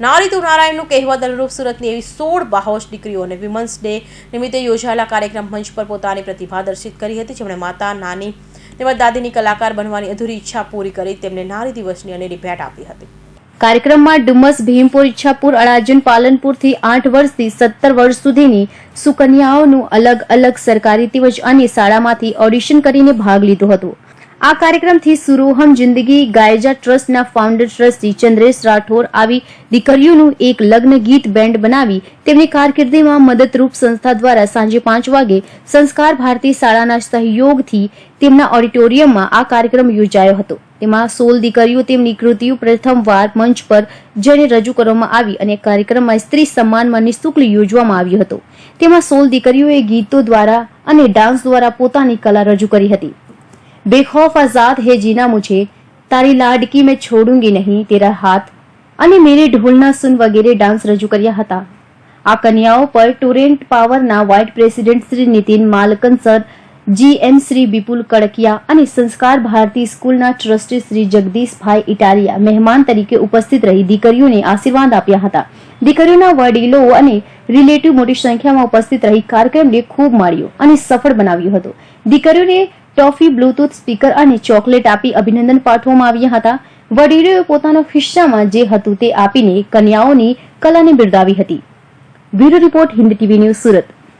નારી તું નારાયણનું કહેવત અનુરૂપ સુરતની એવી સોળ બાહોશ દીકરીઓને વિમન્સ ડે નિમિત્તે યોજાયેલા કાર્યક્રમ મંચ પર પોતાની પ્રતિભા દર્શિત કરી હતી. જેમણે માતા, નાની તેમજ દાદીની કલાકાર બનવાની અધૂરી ઈચ્છા પૂરી કરી, તેમને નારી દિવસની અનેરી ભેટ આપી હતી. કાર્યક્રમમાં ડુમસ, ભીમપુર, ઈચ્છાપુર, અડાજણ, પાલનપુરથી આઠ વર્ષથી સત્તર વર્ષ સુધીની સુકન્યાઓનું અલગ અલગ સરકારી તેમજ અન્ય શાળામાંથી ઓડિશન કરીને ભાગ લીધો હતો. આ કાર્યક્રમથી સુરોહમ જિંદગી, ગાયજા ટ્રસ્ટના ફાઉન્ડર ટ્રસ્ટી ચંદ્રેશ રાઠોર આવી દીકરીઓનું એક લગ્ન ગીત બેન્ડ બનાવી તેમની કારકિર્દીમાં મદદરૂપ સંસ્થા દ્વારા સાંજે પાંચ વાગે સંસ્કાર ભારતી શાળાના સહયોગથી તેમના ઓડિટોરિયમમાં આ કાર્યક્રમ યોજાયો હતો. તેમાં સોળ દીકરીઓ તેમની કૃતિઓ પ્રથમવાર મંચ પર જઈને રજૂ કરવામાં આવી અને કાર્યક્રમમાં સ્ત્રી સન્માનમાં નિઃશુલ્ક યોજવામાં આવ્યો હતો. તેમાં સોળ દીકરીઓએ ગીતો દ્વારા અને ડાન્સ દ્વારા પોતાની કલા રજૂ કરી હતી. બેખૌફ આઝાદ હે જીના મુझे તારી લાડકી મેં છોડુંગી નહીં તેરા હાથ અને મેરે ઢોલના સુન વગેરે ડાન્સ રજૂ કર્યા હતા આ કન્યાઓ પર ટુરેન્ટ પાવરના vice president Shri Nitin Malkan sir GM Shri Vipul Kadakia અને સંસ્કાર ભારતી સ્કૂલના ટ્રસ્ટી શ્રી જગદીશભાઈ ઇટાલિયા મહેમાન તરીકે ઉપસ્થિત રહી દીકરીઓને આશીર્વાદ આપ્યા હતા દીકરીઓના વડીલો અને રિલેટિવ મોટી સંખ્યામાં ઉપસ્થિત રહી કાર્યક્રમને ખૂબ માણ્યો અને સફળ બનાવ્યો હતો દીકરીઓને ટોફી, બ્લુટૂથ, સ્પીકર અને ચોકલેટ આપી અભિનંદન પાઠવવામાં આવ્યા હતા. વડીલોએ પોતાના ખિસ્સામાં જે હતું તે આપીને કન્યાઓની કલાને બિરદાવી હતી. Bureau report Hind TV news Surat.